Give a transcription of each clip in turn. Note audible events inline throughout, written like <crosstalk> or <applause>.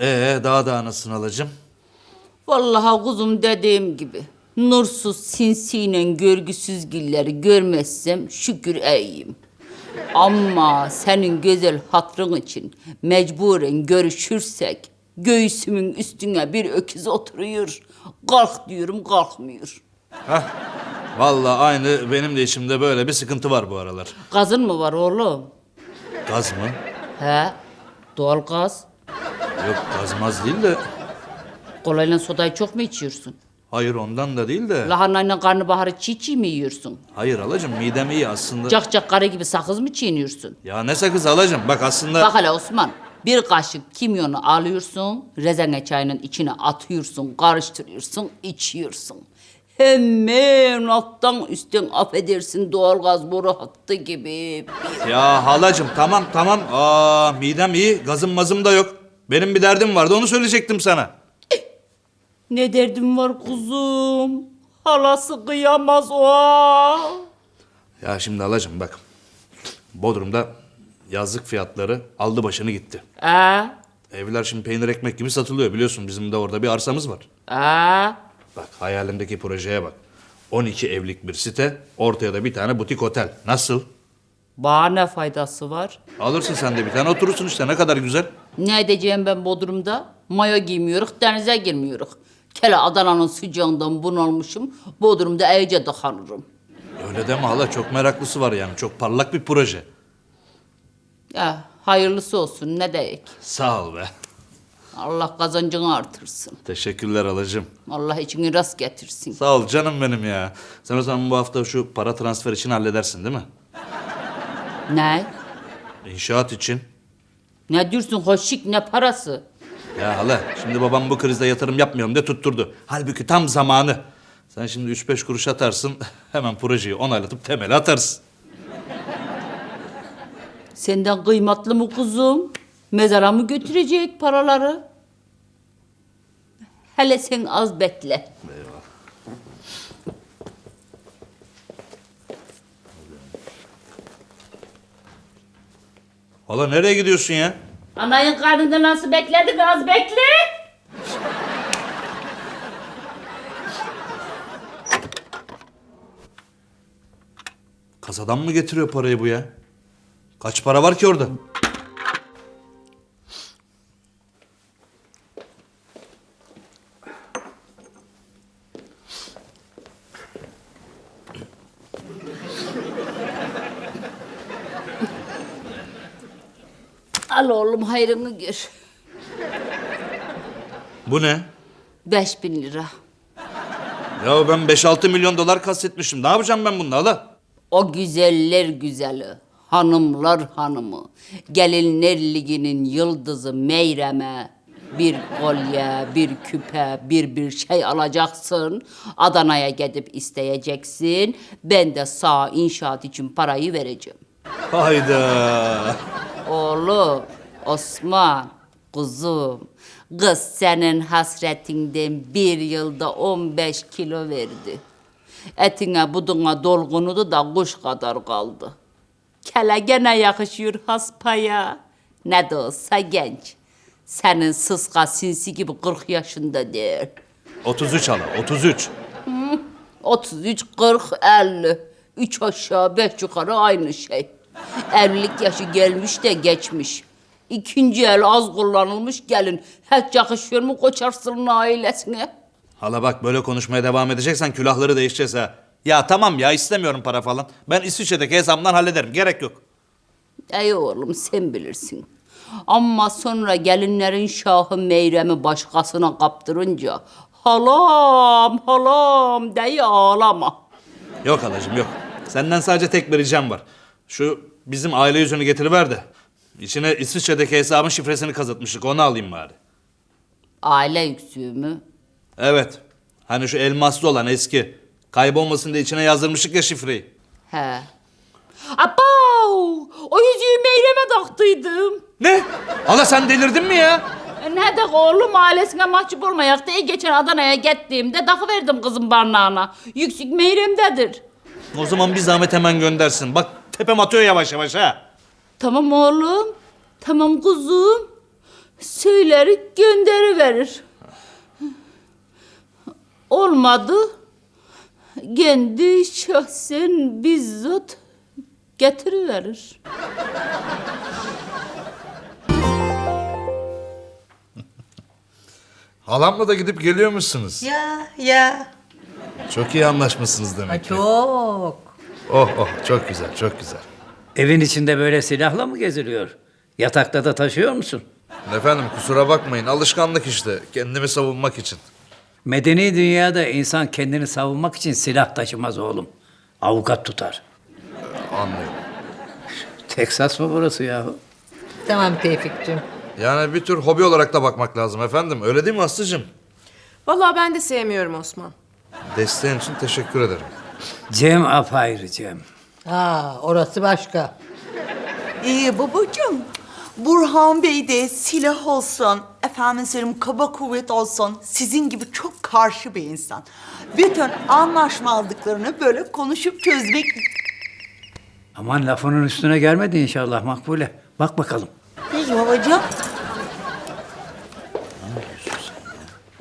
Ee daha da anasını alacağım. Vallahi kuzum dediğim gibi. Nursuz, sinsiyle görgüsüz gilleri görmezsem şükür iyiyim. Ama senin güzel hatrın için mecburen görüşürsek göğsümün üstüne bir öküz oturuyor. Kalk diyorum kalkmıyor. Vallahi aynı benim de içimde böyle bir sıkıntı var bu aralar. Gazın mı var oğlum? Gaz mı? He? Doğal gaz. Yok gazmaz değil de. Kolayla sodayı çok mu içiyorsun? Hayır ondan da değil de. Lahanayla karnabaharı çiğ çiğ mi yiyorsun? Hayır alacım midem iyi aslında. Cak cak karı gibi sakız mı çiğniyorsun? Ya ne sakız alacım bak aslında. Bak hele Osman. Bir kaşık kimyonu alıyorsun, rezene çayının içine atıyorsun, karıştırıyorsun, içiyorsun. Hemen alttan üstten affedersin doğalgaz boru hattı gibi. Ya halacım tamam tamam. Aa midem iyi gazım mazım da yok. Benim bir derdim vardı onu söyleyecektim sana. Ne derdim var kuzum? Halası kıyamaz o. Ya şimdi halacım bak. Bodrum'da yazlık fiyatları aldı başını gitti. Ee, Evler şimdi peynir ekmek gibi satılıyor biliyorsun bizim de orada bir arsamız var. ee. Bak hayalimdeki projeye bak. 12 evlik bir site, ortaya da bir tane butik otel. Nasıl? Bana ne faydası var? Alırsın sen de bir tane oturursun işte ne kadar güzel. Ne edeceğim ben Bodrum'da? Mayo giymiyoruz, denize girmiyoruz. Kele Adana'nın sıcağından bunalmışım. Bodrum'da iyice dıkanırım. Öyle deme hala çok meraklısı var yani çok parlak bir proje. Ya hayırlısı olsun ne diyek. Sağ ol be. Allah kazancını artırsın. Teşekkürler halacığım. Allah içini rast getirsin. Sağ ol canım benim ya. Sen o zaman bu hafta şu para transfer için halledersin değil mi? Ne? İnşaat için. Ne diyorsun hoşik ne parası? Ya hala şimdi babam bu krizde yatırım yapmayalım diye tutturdu. Halbuki tam zamanı. Sen şimdi 3-5 kuruş atarsın <laughs> hemen projeyi onaylatıp temeli atarsın. Senden kıymetli mi kuzum? Mezara mı götürecek paraları? Hele sen az bekle. Hala nereye gidiyorsun ya? Anayın karnında nasıl bekledik az bekle. Kasadan mı getiriyor parayı bu ya? Kaç para var ki orada? Al oğlum hayrını gör. Bu ne? Beş bin lira. Ya ben 5-6 milyon dolar kastetmişim. Ne yapacağım ben bununla hala? O güzeller güzeli, hanımlar hanımı, gelinler liginin yıldızı Meyrem'e bir kolye, bir küpe, bir bir şey alacaksın. Adana'ya gidip isteyeceksin. Ben de sağ inşaat için parayı vereceğim. Hayda. Oğlum, Osman, kuzum, kız senin hasretinden bir yılda 15 kilo verdi. Etine buduna dolgunudu da kuş kadar kaldı. Kele gene yakışıyor haspaya. Ne de olsa genç. Senin sıska sinsi gibi 40 yaşında değil. 33 hala 33. 33, 40, 50. Üç aşağı, beş yukarı aynı şey. Evlilik yaşı gelmiş de geçmiş. İkinci el az kullanılmış gelin. Hiç yakışıyor mu koçarsının ailesine? Hala bak böyle konuşmaya devam edeceksen külahları değişeceğiz ha. Ya tamam ya istemiyorum para falan. Ben İsviçre'deki hesabımdan hallederim. Gerek yok. Ey oğlum sen bilirsin. Ama sonra gelinlerin şahı Meyrem'i başkasına kaptırınca halam halam diye ağlama. Yok halacığım yok. Senden sadece tek bir ricam var. Şu bizim aile yüzünü getiriver de. İçine İsviçre'deki hesabın şifresini kazıtmıştık. Onu alayım bari. Aile yüksüğü mü? Evet. Hani şu elmaslı olan eski. Kaybolmasın diye içine yazdırmıştık ya şifreyi. He. Abav! O yüzüğü Meyrem'e taktıydım. Ne? Hala sen delirdin mi ya? E Ne de oğlum ailesine mahcup olmayak diye geçen Adana'ya gittiğimde takıverdim kızın barnağına. Yüksük Meyrem'dedir. O zaman bir zahmet hemen göndersin. Bak tepem atıyor yavaş yavaş ha. Tamam oğlum. Tamam kuzum. söyleri gönderi verir. Olmadı. Kendi şahsen bizzat getiriverir. Halamla da gidip geliyormuşsunuz. Ya ya. Çok iyi anlaşmışsınız demek ki. Çok. Oh oh çok güzel çok güzel. Evin içinde böyle silahla mı geziliyor? Yatakta da taşıyor musun? Efendim kusura bakmayın alışkanlık işte kendimi savunmak için. Medeni dünyada insan kendini savunmak için silah taşımaz oğlum. Avukat tutar. Anlıyorum. Teksas mı burası yahu? Tamam Tevfik'cim. Yani bir tür hobi olarak da bakmak lazım efendim öyle değil mi Aslı'cığım? Vallahi ben de sevmiyorum Osman. Desteğin için teşekkür ederim. Cem apayrı Cem. Ha orası başka. Ee babacığım, Burhan Bey de silah olsun, efendim söyleyeyim kaba kuvvet olsun, sizin gibi çok karşı bir insan. Bütün anlaşmazlıklarını böyle konuşup çözmek... Aman lafının üstüne gelmedi inşallah Makbule. Bak bakalım. Peki babacığım.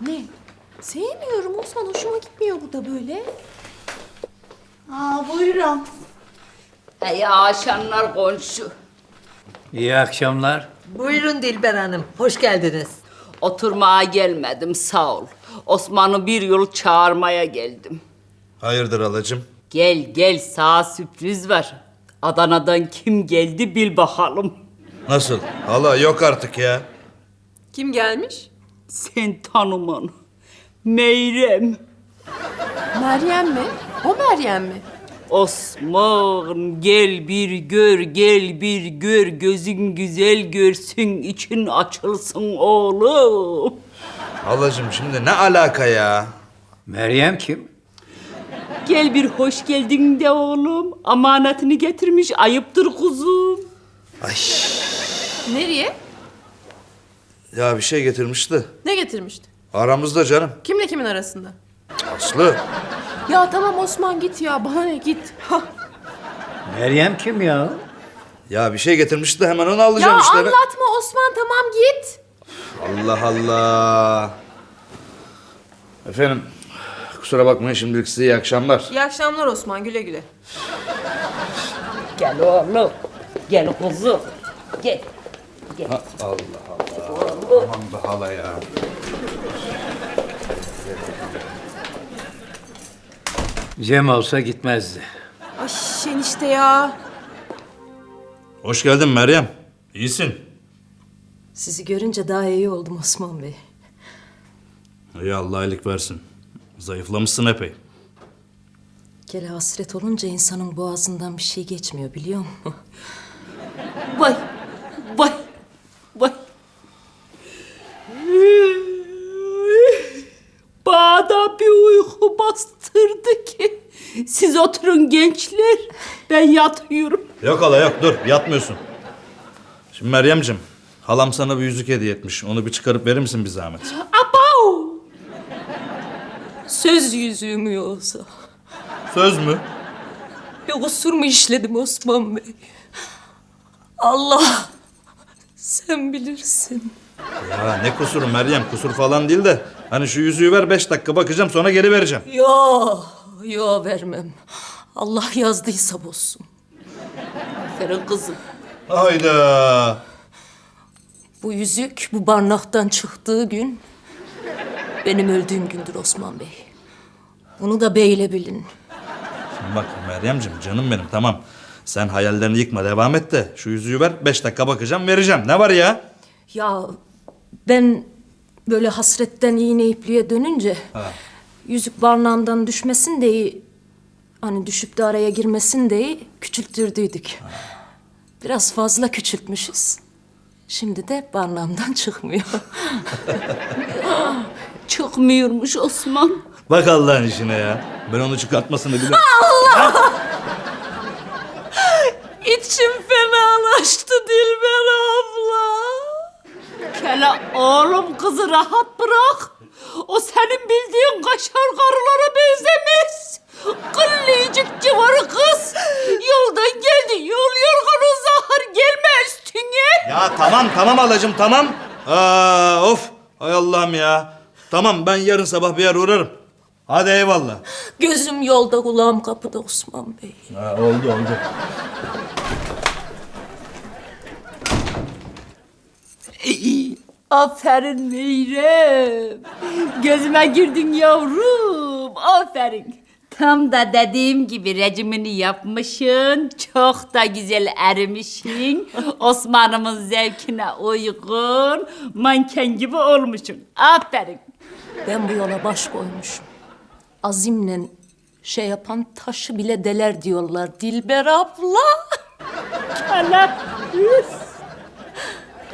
Ne? Sevmiyorum Osman. Hoşuma gitmiyor burada böyle. Aa, buyurun. Ey akşamlar komşu. İyi akşamlar. Buyurun Dilber Hanım. Hoş geldiniz. Oturmaya gelmedim sağ ol. Osman'ı bir yol çağırmaya geldim. Hayırdır halacığım? Gel gel sağ sürpriz var. Adana'dan kim geldi bil bakalım. Nasıl? Hala yok artık ya. Kim gelmiş? Sen tanıman. Meyrem. Meryem mi? O Meryem mi? Osman gel bir gör gel bir gör gözün güzel görsün için açılsın oğlum. Halacığım şimdi ne alaka ya? Meryem kim? Gel bir hoş geldin de oğlum. Amanatını getirmiş ayıptır kuzum. Ay Nereye? ya bir şey getirmişti. Ne getirmişti? Aramızda canım. Kimle kimin arasında? Aslı. Ya tamam Osman git ya. Bana ne git. Meryem kim ya? Ya bir şey getirmişti de hemen onu Ya alacağım işte. anlatma Osman tamam git. Allah Allah. Efendim kusura bakmayın şimdilik size iyi akşamlar. İyi akşamlar Osman güle güle. Gel oğlum. Gel kuzum. Gel. Ha, Allah Allah. Aman da hala ya. Cem olsa gitmezdi. Ay enişte ya. Hoş geldin Meryem. İyisin. Sizi görünce daha iyi oldum Osman Bey. İyi Allah iyilik versin. Zayıflamışsın epey. Kere hasret olunca insanın boğazından bir şey geçmiyor biliyor musun? <laughs> Vay. Vay. Vay. <laughs> Bağda bir uyku bastırdı ki. Siz oturun gençler. Ben yatıyorum. Yok hala yok dur yatmıyorsun. Şimdi Meryem'cim halam sana bir yüzük hediye etmiş. Onu bir çıkarıp verir misin bir zahmet? Apav! Söz yüzüğüm yoksa. Söz mü? Bir kusur mu işledim Osman Bey? Allah sen bilirsin. Ya ne kusuru Meryem kusur falan değil de. Hani şu yüzüğü ver beş dakika bakacağım sonra geri vereceğim. Yo, yo vermem. Allah yazdıysa bozsun. Aferin kızım. Hayda. Bu yüzük bu barnaktan çıktığı gün benim öldüğüm gündür Osman Bey. Bunu da beyle bilin. Bak Meryem'cim canım benim tamam. Sen hayallerini yıkma devam et de şu yüzüğü ver beş dakika bakacağım vereceğim. Ne var ya? Ya ben böyle hasretten iğne ipliğe dönünce yüzük barnağımdan düşmesin diye hani düşüp de araya girmesin diye küçülttürdüydük. Biraz fazla küçültmüşüz. Şimdi de barnağımdan <laughs> çıkmıyor. <laughs> Çıkmıyormuş Osman. Bak Allah'ın işine ya. Ben onu çıkartmasını bilirim. İçim fenalaştı Dilber abla. Kela oğlum kızı rahat bırak. O senin bildiğin kaşar karılara benzemez. Kıllıcık civarı kız. Yoldan geldi yol yorgunu zahır gelme üstüne. ya tamam tamam halacığım tamam. Aa, of. Hay Allah'ım ya. Tamam ben yarın sabah bir yer uğrarım. Hadi eyvallah. Gözüm yolda kulağım kapıda Osman Bey. Ha, oldu oldu. Aferin Meyrem. Gözüme girdin yavrum. Aferin. Tam da dediğim gibi rejimini yapmışsın. Çok da güzel erimişsin. Osman'ımın zevkine uygun. Manken gibi olmuşsun. Aferin. Ben bu yola baş koymuşum. Azimle şey yapan taşı bile deler diyorlar Dilber abla. Allah.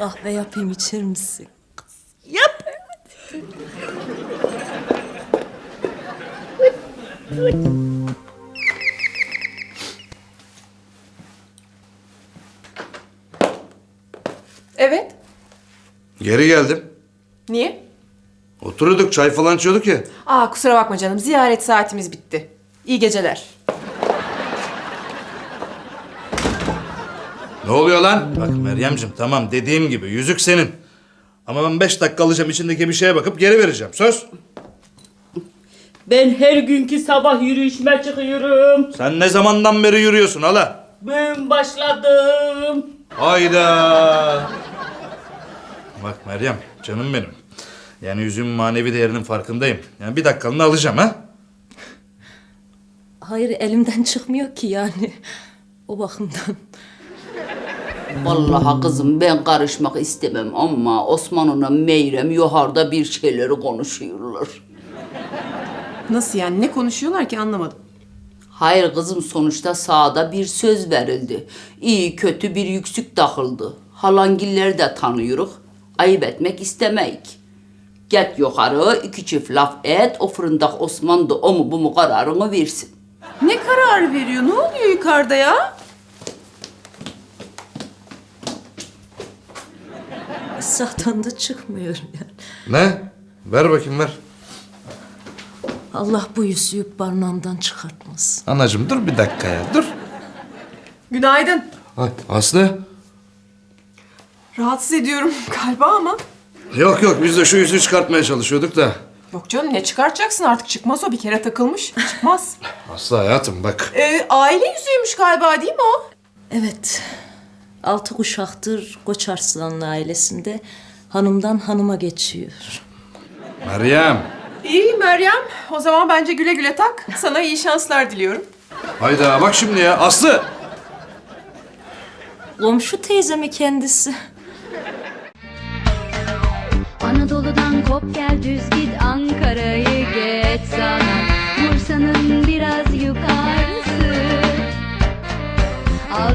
Kahve yapayım içer misin? Yap. Evet. Geri geldim. Niye? Oturuyorduk çay falan içiyorduk ya. Aa kusura bakma canım. Ziyaret saatimiz bitti. İyi geceler. Oluyor lan? Bak Meryem'cim tamam dediğim gibi yüzük senin. Ama ben beş dakika alacağım içindeki bir şeye bakıp geri vereceğim. Söz. Ben her günkü sabah yürüyüşüme çıkıyorum. Sen ne zamandan beri yürüyorsun hala? Ben başladım. Hayda. Bak Meryem canım benim. Yani yüzüğün manevi değerinin farkındayım. Yani bir dakikalığını alacağım ha. Hayır elimden çıkmıyor ki yani. O bakımdan. Vallahi kızım ben karışmak istemem ama Osman'la Meyrem yukarıda bir şeyleri konuşuyorlar. Nasıl yani? Ne konuşuyorlar ki anlamadım. Hayır kızım sonuçta sağda bir söz verildi. İyi kötü bir yüksük takıldı. Halangilleri de tanıyoruz. Ayıp etmek istemeyik. Get yukarı iki çift laf et o fırındak Osman da o mu bu mu kararını versin. Ne karar veriyor? Ne oluyor yukarıda ya? Sahtan da çıkmıyor yani. Ne? Ver bakayım ver. Allah bu yüzüğü barnağımdan çıkartmasın. Anacığım dur bir dakika ya dur. Günaydın. Ay, Aslı. Rahatsız ediyorum <laughs> galiba ama. Yok yok biz de şu yüzüğü çıkartmaya çalışıyorduk da. Yok canım ne çıkartacaksın artık çıkmaz o bir kere takılmış. Çıkmaz. <laughs> Aslı hayatım bak. Ee, aile yüzüğüymüş galiba değil mi o? Evet. Altı kuşaktır Koç Arslanlı ailesinde hanımdan hanıma geçiyor. Meryem. İyi Meryem. O zaman bence güle güle tak. Sana iyi şanslar diliyorum. Hayda bak şimdi ya Aslı. Komşu teyzemi kendisi. Anadolu'dan kop gel düz git Ankara'yı geç sana Bursa'nın biraz yukarısı